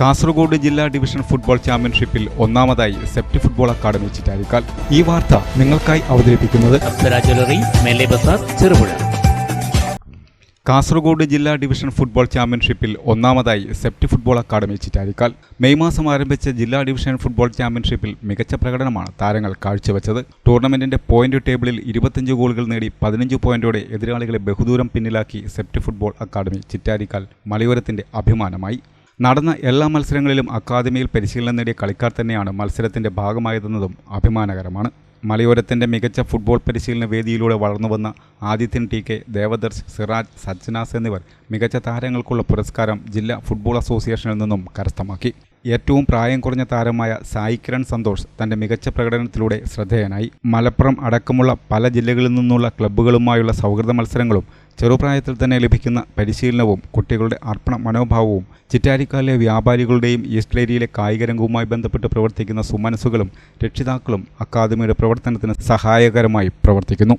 കാസർഗോഡ് ജില്ലാ division football ചാമ്പ്യൻഷിപ്പിൽ ഒന്നാമതായി സെപ്റ്റ് ഫുട്ബോൾ അക്കാദമി ചിറ്റാരിക്കാൽ. ഈ വാർത്ത നിങ്ങൾക്കായി അവതരിപ്പിക്കുന്നത് ചെറുപുഴ. കാസർഗോഡ് ജില്ലാ ഡിവിഷൻ ഫുട്ബോൾ ചാമ്പ്യൻഷിപ്പിൽ ഒന്നാമതായി Sept football academy Chittarikkal. May മാസം ആരംഭിച്ച ജില്ലാ ഡിവിഷൻ ഫുട്ബോൾ ചാമ്പ്യൻഷിപ്പിൽ മികച്ച പ്രകടനമാണ് താരങ്ങൾ കാഴ്ചവെച്ചത്. ടൂർണമെന്റിന്റെ പോയിന്റ് ടേബിളിൽ ഇരുപത്തഞ്ച് ഗോളുകൾ നേടി പതിനഞ്ച് പോയിന്റോടെ എതിരാളികളെ ബഹുദൂരം പിന്നിലാക്കി സെപ്റ്റ് ഫുട്ബോൾ അക്കാദമി ചിറ്റാരിക്കാൽ മലയോരത്തിന്റെ അഭിമാനമായി. നടന്ന എല്ലാ മത്സരങ്ങളിലും അക്കാദമിയിൽ പരിശീലനം നേടിയ കളിക്കാർ തന്നെയാണ് മത്സരത്തിന്റെ ഭാഗമായതെന്നതും അഭിമാനകരമാണ്. മലയോരത്തിന്റെ മികച്ച ഫുട്ബോൾ പരിശീലന വേദിയിലൂടെ വളർന്നുവന്ന ആദിത്യൻ ടി കെ ദേവദർശ് സിറാജ് സജ്ജനാസ് എന്നിവർ മികച്ച താരങ്ങൾക്കുള്ള പുരസ്കാരം ജില്ലാ ഫുട്ബോൾ അസോസിയേഷനിൽ നിന്നും കരസ്ഥമാക്കി. ഏറ്റവും പ്രായം കുറഞ്ഞ താരമായ സായി കിരൺ സന്തോഷ് തന്റെ മികച്ച പ്രകടനത്തിലൂടെ ശ്രദ്ധേയനായി. മലപ്പുറം അടക്കമുള്ള പല ജില്ലകളിൽ നിന്നുള്ള ക്ലബ്ബുകളുമായുള്ള സൗഹൃദ മത്സരങ്ങളും ചെറുപ്രായത്തിൽ തന്നെ ലഭിക്കുന്ന പരിശീലനവും കുട്ടികളുടെ അർപ്പണ മനോഭാവവും ചിറ്റാരിക്കാലിലെ വ്യാപാരികളുടെയും ഈസ്റ്റ് ഏരിയയിലെ കായിക രംഗവുമായി ബന്ധപ്പെട്ട് പ്രവർത്തിക്കുന്ന സുമനസുകളും രക്ഷിതാക്കളും അക്കാദമിയുടെ പ്രവർത്തനത്തിന് സഹായകരമായി പ്രവർത്തിക്കുന്നു.